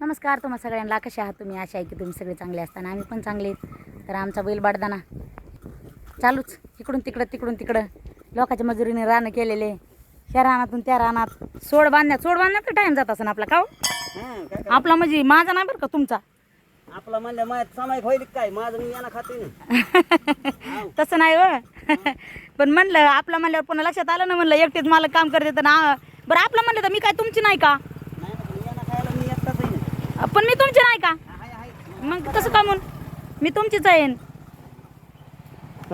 नमस्कार तुम्हा सगळ्यांना कसे आहात तुम्ही? आशा आहे की तुम्ही सगळे चांगले असताना आम्ही पण चांगले तर आमचा बैल बाडदाना चालूच. इकडून तिकडं तिकडून तिकडं. लोकांच्या मजुरीने रानं केलेले. ह्या रानातून त्या रानात सोड बांधण्यात सोड बांधण्यात टाईम जात असं आपला का हो? आपला म्हणजे माझा नाही बरं का तुमचा? आपलं म्हणलं माहीत सामायिक होईल काय? माझं मी यांना खाते ना तसं नाही हो पण म्हणलं आपला म्हणल्यावर पुन्हा लक्षात आलं ना म्हणलं एकटेच मला काम करते तर ना बरं आपलं म्हणलं तर मी काय तुमची नाही का नाही ना, पण यांना खायला मी एकटाच आहे ना पण मी तुमची नाही का. मग कसं का म्हणून मी तुमचीच आहे.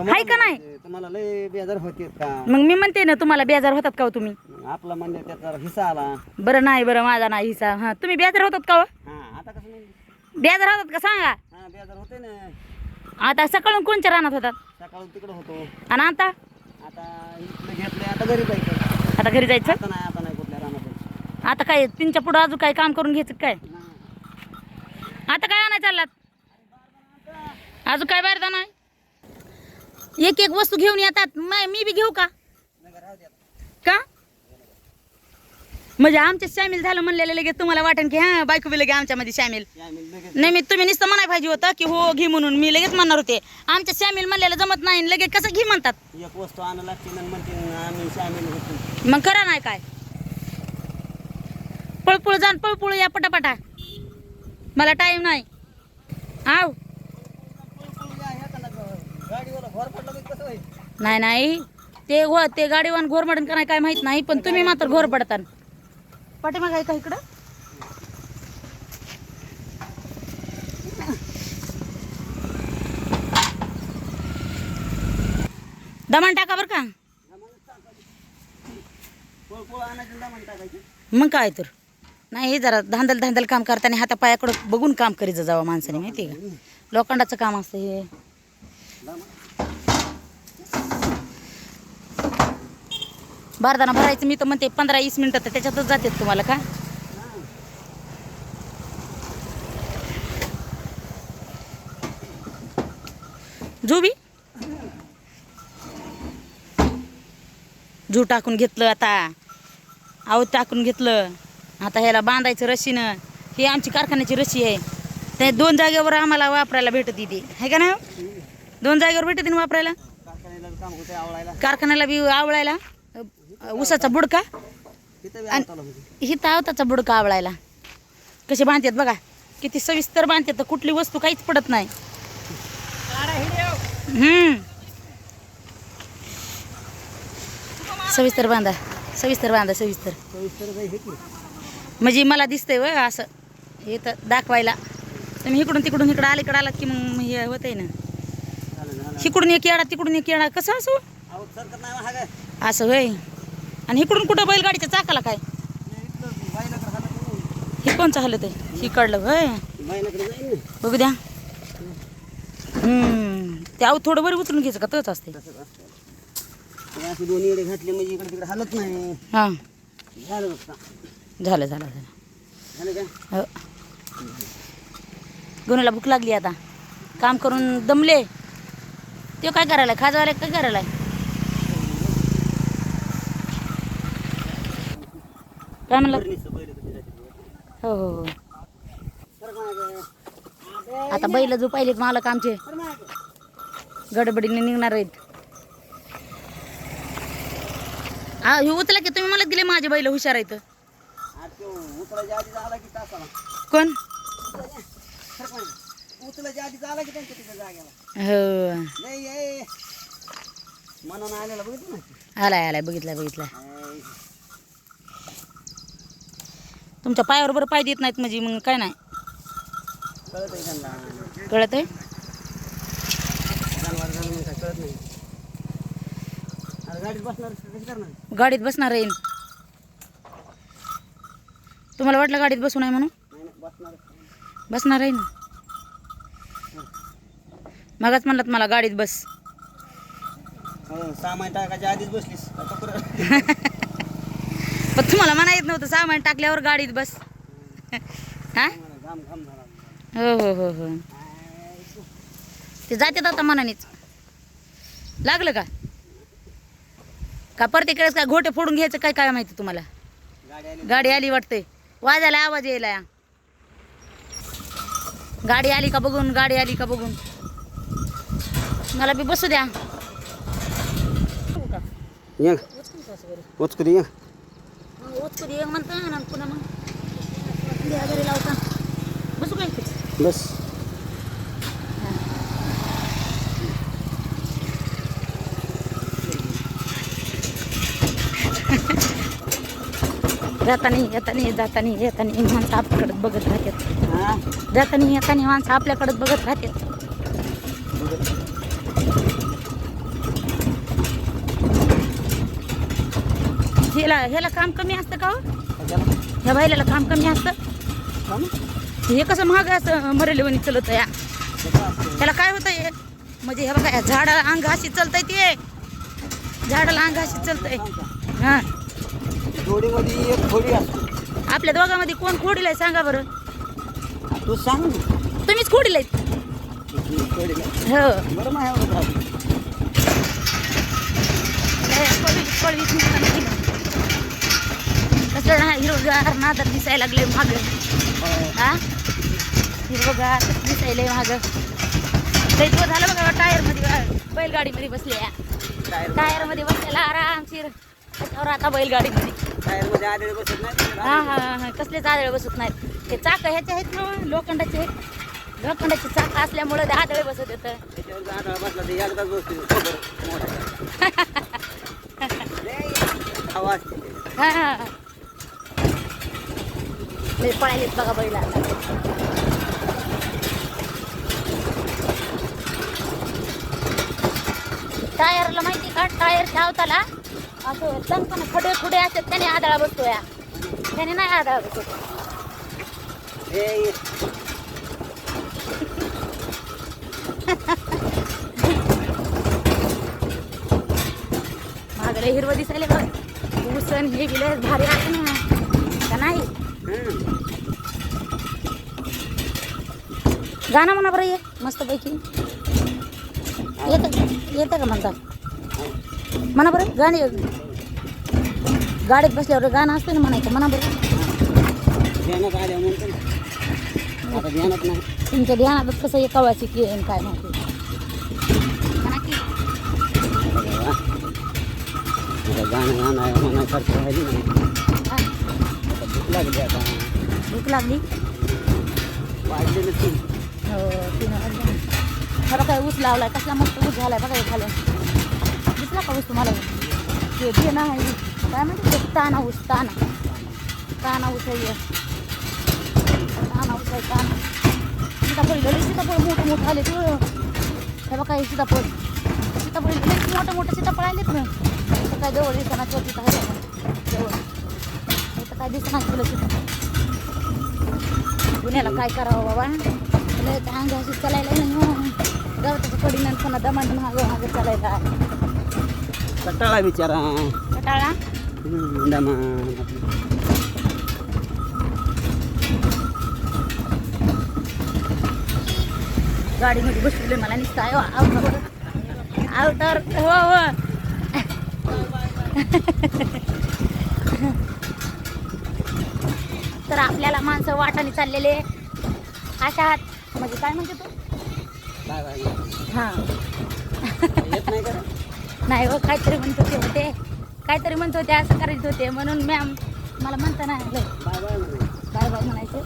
हाय का नाही? तुम्हाला लय बेजार होते का? मग मी म्हणते ना तुम्हाला बेजार होतात का हो तुम्ही? आपला म्हणलं त्याचा हिस्सा आला. बरं नाही बरं माझा नाही हिसा हां तुम्ही बेजार होतात का हो? हा आता कसं नाही बेजार होतात का सांगा? हा बेजार होते ना. आता सकाळून कोणच्या रानात होतात? सकाळून तिकडं होतो. आणि आता? आता घरी जायचं. आता घरी जायचं? आता नाही आता नाही कुठल्या रानात जायचं. आता काय तुमच्या पुढं अजून काय काम करून घ्यायचं काय. आता काय आणाय चाललात? अजून काय बाहेर नाही एक एक वस्तू घेऊन येतात. मै- मी बी घेऊ का. का? म्हणजे आमच्यात सामील झालं म्हणलेलं लगेच तुम्हाला वाटेल की हां बायको बी लगे आमच्यामध्ये सामील नाही मी तुम्ही नुसतं म्हणाय पाहिजे होतं की हो घे म्हणून. मी लगेच म्हणणार होते. आमच्या सामील म्हणलेलं जमत नाही लगेच कसं घे म्हणतात? एक वस्तू लागते आम्ही शामिल मग करा नाही काय? पळपुळ जाण पळपुळ या पटापटा. मला टाईम नाही. आव. घर नाही नाही. ते हो ते गाडीवान घोरमडन का नाही काय माहीत नाही पण तुम्ही मात्र घोर पडतात पाठीमाग आहे का इकडं? दमण टाका बरं का. मग काय तर. नाही हे जरा धांदल धांदल काम करताना हातापायाकडं बघून काम करीत जावं माणसाने माहिती आहे का? लोखंडाचं काम असतं हे. बारदाना भरायचं मी तर म्हणते पंधरा वीस मिनटं तर त्याच्यातच जातात तुम्हाला का? जुबी जू टाकून घेतलं आता. आहो टाकून घेतलं. आता ह्याला बांधायचं रशीनं. ही आमची कारखान्याची रशी आहे. ते दोन जागेवर आम्हाला वापरायला भेटत इथे. आहे का ना दोन जागेवर भेटत ना वापरायला? कारखान्याला बी आवळायला? ऊसाचा बुडका? आणि- ही तावताचा बुडका आवळायला. कसे बांधतात बघा. किती सविस्तर बांधतात. तर कुठली वस्तू काहीच पडत नाही. हम्म. सविस्तर बांधा. सविस्तर बांधा सविस्तर. म्हणजे मला दिसतंय व असं. हे तर दाखवायला. तुम्ही इकडून तिकडून इकडं अलीकडं आलात की मग हे होतंय ना. झालं झालं इकडून एक येडा तिकडून एक येडा कसं असो? आहे असं होय. आणि इकडून कुठं बैलगाडीच्या चाकाला काय. हे कोणचं हलत आहे? ही कळलं होय. ना बघू द्या. हम्म. ते थोडं बरं उचलून घ्यायचं का? तच असते घातले म्हणजे इकडे तिकडे हालत नाही. हां. झालं झालं झालं. हो. गुन्ह्याला भूक लागली आता. काम करून दमले. ते काय करायला खाजवायला काय करायला काय म्हणलं. हो हो हो. आता बैल जो पाहिलेत मालक आमचे. गडबडीने निघणार आहेत. हा हे उचला की तुम्ही मला दिले माझे बैल हुशार आहेत. उचलायच्या आधी झाला की तासाला. कोण. उचलायच्या आधी झाला की त्यांच्या तिथे जागेला. हो. नाही ये मनानं आलेला बघितलं ना आलाय आलाय. बघितलाय हाय. तुमच्या पायावर बरं पाय देत नाहीत म्हणजे मग काय नाही? कळत आहे त्यांना. कळत आहे जनावर झालं म्हणून काय कळत नाही. आता गाडीत बसणार कशी करणार? गाडीत बसणार आहे. तुम्हाला वाटलं गाडीत बसू नाही म्हणून? बसणार आहे ना? मगाच म्हणलात मला गाडीत बस. हो सामान टाकायच्या आधीच बसलीस. पण तुम्हाला म्हणा येत नव्हतं सामान टाकल्यावर गाडीत बस. हा? हो हो हो हो. ते जातात आता मनानेच. लागलं का? का वेळेस काय घोटे फोडून घ्यायचं काय काय माहिती तुम्हाला? गाडी आली. वाटते वाजायला आवाज यायला. गाडी आली का बघून गाडी आली का बघून. मला बी बसू द्या. उचकू दे म्हणता पुन्हा मग. घरी लावता. बसू काय? बस. जातानी येतानी जातानी येतानी माणसं आपल्याकडे बघत राहतात. हा? जातानी येतानी माणसं आपल्याकडे बघत राहतात. ह्याला ह्याला काम कमी असतं का हो? ह्या बायलाला काम कमी असतं? हे कसं महाग असं मरेलेवणी चलत या त्याला काय होतं हे म्हणजे हे बघा झाडाला अंग अशी चालतंय ते. झाडाला अंग अशी चालतंय. हां. जोडीमध्ये एक थोडी असते. आपल्या दोघांमध्ये कोण खोडीला आहे सांगा बरं. तू सांग. ना तुम्हीच खोडीला आहेत. जोडीला हो. बरं माझ्यावर राहते. कसलं ना हिरवगार नादर दिसायला लागले माग. हा. हिरवगार दिसायला माग. लई दिवस झालं बघा टायरमध्ये बैलगाडीमध्ये बसले टायरमध्ये बसलेला आरामशीर. त्याच्यावर आता बैलगाडीमध्ये. टायर आलेले बसत नाही. हा हा हा कसलेच आदळे बसत नाहीत. ते चाक ह्याचे आहेत ना लोखंडाचे लोखंडाचे चाक असल्यामुळे ते आदळे बसत येतं त्याच्यावर बसला एकदाच बसतो ते. हा हा पळायलेत बघा बैला. टायरला माहिती का? टायर धावताला असं तणपण खडे खुडे असतात त्याने आदळा बसतो या त्याने नाही आदळा बसत. महागडे हिरवं दिसायला बघ. ऊसन हे गेले भारी आहे ना. का नाही. गाणं म्हणा बरं ये. मस्तपैकी. येतं येतं का म्हणता म्हणा बरं गाणे गाडीत बसल्यावर गाणं असतं ना म्हणायचं म्हणा बरं. ध्यानात आल्या म्हणतो. आता ध्यानात नाही. तुमच्या ध्यानातच कसं एकावाची की आहे आणि काय माहिती की. गाणं गाणं म्हणायसारखं राहिली नाही. हा, आता भूक लागली आता. भूक लागली? वाढलेलं ती. हो तीन. खरं काय ऊस लावलाय कसला मस्त ऊस झालाय बघा हे खालून. दिसला का ऊस तुम्हाला? ते ना हे. काय म्हणते ताना ऊस ताना. ताना ऊस आहे ताना ऊस आहे ताना. सीताफळ लई सीताफळ मोठं मोठं आले तू हे बघा हे सीताफळ. सीताफळ लई मोठं मोठं सीताफळ आलेत ना. इथं काय जवळ दिसताना छोटी आहे जवळ. इथं काय दिसताना तुला सीताफळ पुण्याला काय करावं बाबा? लय त्या अंगाशी चालायला गवताचं हो गवताच्या पडीनं पुन्हा दमान मागं मागं चालायला. कटाळा बिचारा. कटाळा? हम्म, दमान गाडीमध्ये बसले मला निसतं. आहे आवतावर आवतावर हो हो. तर आपल्याला माणसं वाटाने चाललेले अशा आहात. म्हणजे काय म्हणते तू? हां. नाही हो काहीतरी म्हणत होते होते काहीतरी म्हणत होते असं करायचं होते. म्हणून मॅम मला म्हणता नाही आलं. बाय बाय म्हणे. बाय म्हणायचं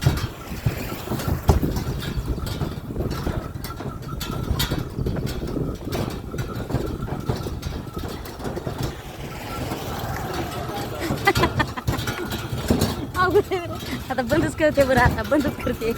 आता बंदच करते बरं आता बंदच करते.